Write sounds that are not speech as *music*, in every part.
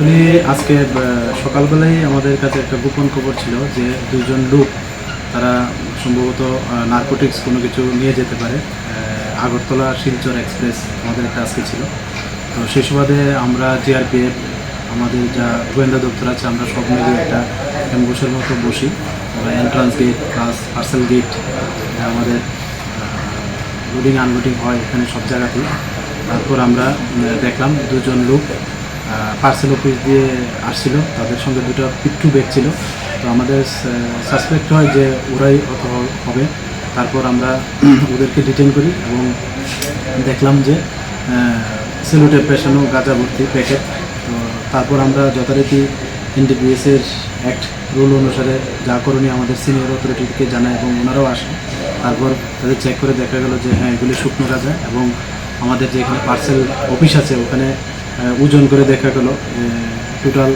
Actually আজকে সকালবেলায় আমাদের কাছে একটা গোপন খবর ছিল যে দুজন লোক, তারা সম্ভবত নার্কোটিক্স কোনো কিছু নিয়ে যেতে পারে। আগরতলা শিলচর এক্সপ্রেস আমাদের একটা আজকে ছিল। তো সেই সুবাদে আমরা জিআরপিএফ, আমাদের যা গোয়েন্দা দপ্তর আছে, আমরা সব মিলিয়ে একটা অ্যাম্বুসের মতো বসি। আমরা entrance gate plus parcel gate আমাদের লোডিং আনলোডিং হয় এখানে সব জায়গাতেই। তারপর আমরা দেখলাম দুজন লোক পার্সেল অফিস দিয়ে আসছিল। তাদের সঙ্গে দুটো পিট্টু ব্যাগ ছিল। তো আমাদের সাসপেক্ট হয় যে ওরাই অত হবে। তারপর আমরা *clears throat* ওদেরকে ডিটেন করি এবং দেখলাম যে সেলুটে পেশানো গাঁজা ভর্তি প্যাকেট তো তারপর আমরা যথারীতি এনডিপিএসের অ্যাক্ট রুল অনুসারে যা করণীয় আমাদের সিনিয়র অথরিটিকে জানায় এবং ওনারাও আসে তারপর তাদের চেক করে দেখা গেল যে হ্যাঁ এগুলি শুকনো গাঁজা এবং আমাদের যে এখানে পার্সেল অফিস আছে, ওখানে ওজন করে দেখা গেল টোটাল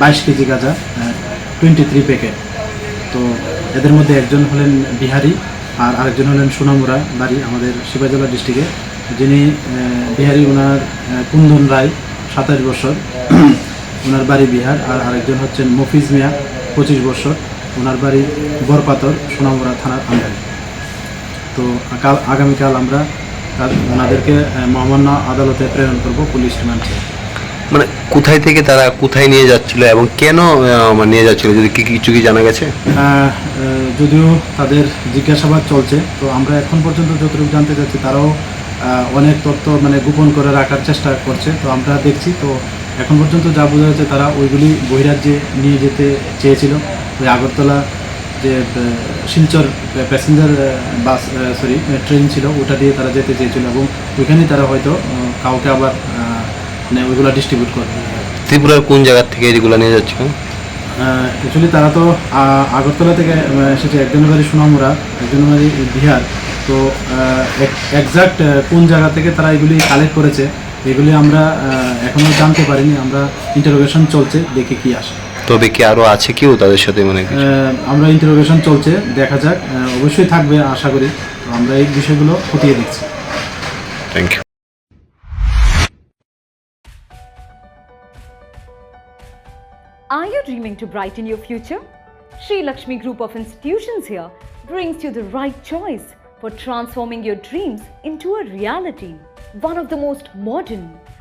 বাইশ কেজি গাঁজা টোয়েন্টি থ্রি প্যাকেট তো এদের মধ্যে একজন হলেন বিহারি আর আরেকজন হলেন সোনামুরা বাড়ি আমাদের শিবাজলা ডিস্ট্রিক্টে যিনি বিহারি ওনার কুন্দন রায়, সাতাশ বছর। *clears throat* ওনার বাড়ি বিহার আর আরেকজন হচ্ছেন মফিজ মিয়া, পঁচিশ বছর। ওনার বাড়ি বরপাতর সোনামুরা থানার আন্ডারে। তো কাল, আগামীকাল আমরা ওনাদেরকে মহামান্য আদালতে প্রেরণ করব পুলিশ রিমান্ড। মানে কোথায় থেকে তারা কোথায় নিয়ে যাচ্ছিল এবং কেন মানে নিয়ে যাচ্ছিল? যদি কি কিছু কি জানা গেছে? যদিও তাদের জিজ্ঞাসাবাদ চলছে তো আমরা এখন পর্যন্ত যতটুকু জানতে চাচ্ছি তারাও অনেক তথ্য মানে গোপন করে রাখার চেষ্টা করছে তো আমরা দেখছি তো এখন পর্যন্ত যা বোঝা যাচ্ছে তারা ওইগুলি বহিরাজ্যে নিয়ে যেতে চেয়েছিল। ওই আগরতলা যে Silchar passenger bus sorry train ছিল ওটা দিয়ে তারা যেতে চেয়েছিল এবং ওইখানেই তারা হয়তো কাউকে আবার মানে ওইগুলো ডিস্ট্রিবিউট করবে ত্রিপুরার কোন জায়গার থেকে এগুলো নিয়ে যাচ্ছিল অ্যাকচুয়ালি তারা তো আগরতলা থেকে এসেছে একজনের বাড়ি সোনামুড়া একজনের বাড়ি বিহার। তো একজাক্ট কোন জায়গা থেকে তারা এগুলি কালেক্ট করেছে এগুলি আমরা আহ, এখনও জানতে পারিনি। আমরা ইন্টারোগেশন চলছে দেখে কি আসে। তবে কি আরও আছে কেউ তাদের সাথে মানে আমরা ইন্টারোগেশন চলছে দেখা যাক অবশ্যই থাকবে আশা করি আমরা এই বিষয়গুলো খতিয়ে দেখছি thank you Are you dreaming to brighten your future? Sri Lakshmi Group of Institutions here brings you the right choice for transforming your dreams into a reality. One of the most modern,